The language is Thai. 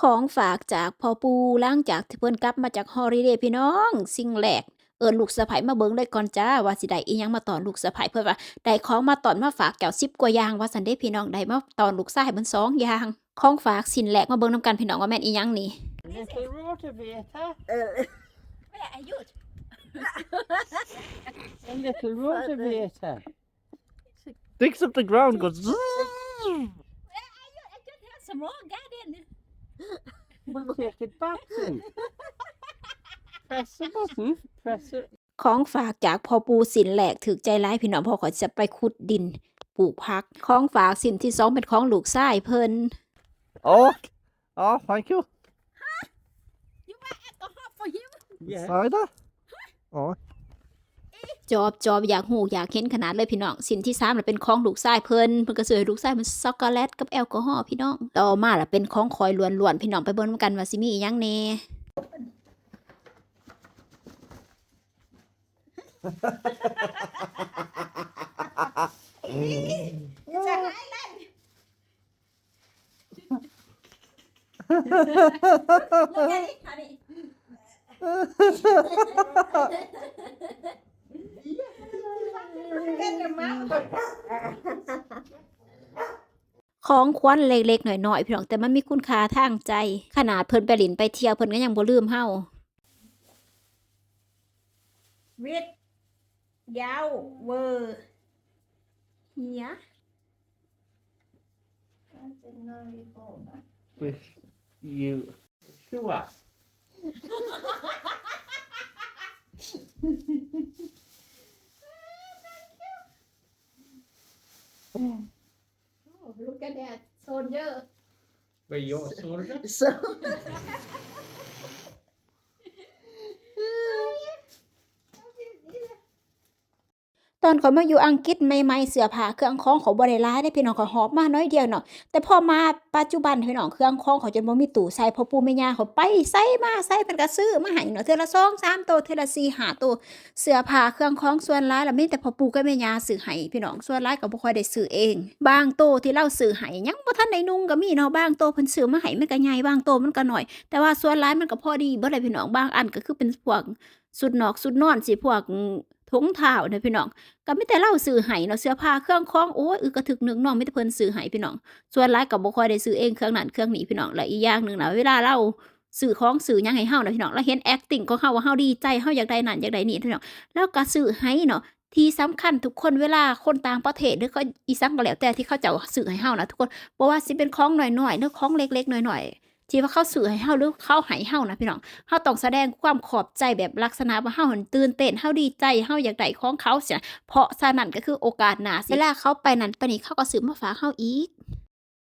ของฝากจากพ่อปู่หลังจากที่เพิ่นกลับมาจากฮอลิเดย์พี่น้อง สิ่งแรกเอิ้นลูกสะใภ้มาเบิ่งเลยก่อนจ้าว่าสิได้อิหยังมาตอนลูกสะใภ้เพิ่นว่าได้ของมาตอนมาฝากแก้ว10กว่าอย่างว่าซั่นเด้พี่น้องได้มาตอนลูกชายเพิ่น2อย่างของฝากชิ้นแรกมาเบิ่งนำกันพี่น้องว่าแม่นอิหยังนี่ Little rotavator. Where are you A little rotavator. Digs up the ground, goes. I just have some more garden We'll take it back then. Press the button. Press it. ของฝากจากพ่อปู่สินแหลกถึกใจร้ายพี่น้องพ่อขอยจะไปขุดดินปลูกผักของฝากสินที่สองเป็นของลูกชายเพิ่น Oh, oh, thank you. You buy alcohol for him Yeah. Cider. Oh, จอบจอบอยากหูอยากเห็นขนาดเลยพี่น้องสินที่สามน่ะเป็นของลูกชายเพิ่นเพิ่นก็ซื้อให้ลูกชายมันช็อกโกแลตกับแอลกอฮอล์พี่น้องต่อมาล่ะเป็นของคอยล้วนๆพี่น้องไปเบิ่งกันว่าสิมีอีหยังแหน่ ของขวัญเล็กๆหน่อยๆพี่น้องแต่มันมีคุณค่าทางใจ ขนาดเพิ่นไปหลินไปเที่ยวเพิ่นก็ยังบ่ลืมเฮา viết giáo vờ nhá With you. Sure. Oh, look at that soldier Where your soldier? so ตอนเขามาอยู่อังกฤษใหม่ๆเสื้อผ้าเครื่องของเขาบ่ได้หลายเด้พี่น้องเขาหอบมาน้อยเดียวเนาะแต่พอมาปัจจุบันพี่น้องเครื่องของเขาจนบ่มีตู้ใส่พอปู่แม่ย่าเขาไปใส่มาใส่เพิ่นก็ซื้อมาให้เนาะเทื่อละ2 3ตัวเทื่อละ4 5ตัวเสื้อผ้าเครื่องของส่วนหลายล้วมีแต่พ่อปู่กับแม่ย่าซื้อให้พี่น้องส่วนหลายก็บ่ค่อยได้ซื้อเอง บางโตวที่เราซื้อให้ยังบ่ทันได้นุ่งก็มีเนาะบางโตวเพิ่นซื้อมาให้มันก็ใหญ่บางโตวมันก็น้อย แต่ว่าส่วนหลายมันก็พอดีเบ่ได้พี่น้องบางอันก็คือเป็นพวกสุดนอกสุดนอนสิพวก ถุงเท้าเนะพี่น้องก็มีแต่เราซื้อให้เนาะเสื้อผ้าเครื่องของโอ้ยอึกระถึกนึกน้องไมีแต่เพิ่นซื้อให้พี่น้องส่วนหลายก็บ่ค่อยได้ซื้อเองเครื่องนั้นเครื่องนี้พี่น้องและอีกอย่างหนึ่งนะเวลาเราซื้อของซื้อยังให้เฮานะพี่น้องเราเห็น acting ของเฮาว่าเฮาดีใจเฮาอยากได้นั่นอยากได้นี่พี่น้องแล้วก็ซื้อให้เนาะที่สำคัญทุกคนเวลาคนต่างประเทศหรือเขาอีสังก็แล้วแต่ที่เขาจะเอาซื้อให้เฮานะทุกคนบ่ว่าสิเป็นของหน้อยๆหรือของเล็กๆน้อยๆ ที่ว่าเขาสื่อให้เฮาหรือเขาหายเฮานะพี่น้องเฮาต้องแสดงความขอบใจแบบลักษณะว่าเฮาหันตื่นเต้นเฮาดีใจเฮาอยากได้ของเขาเสียเพราะฉะนั้นก็คือโอกาสหนาสิเวลาเขาไปนั้นไปนี่เขาก็ซื้อมาฝากเฮาอีก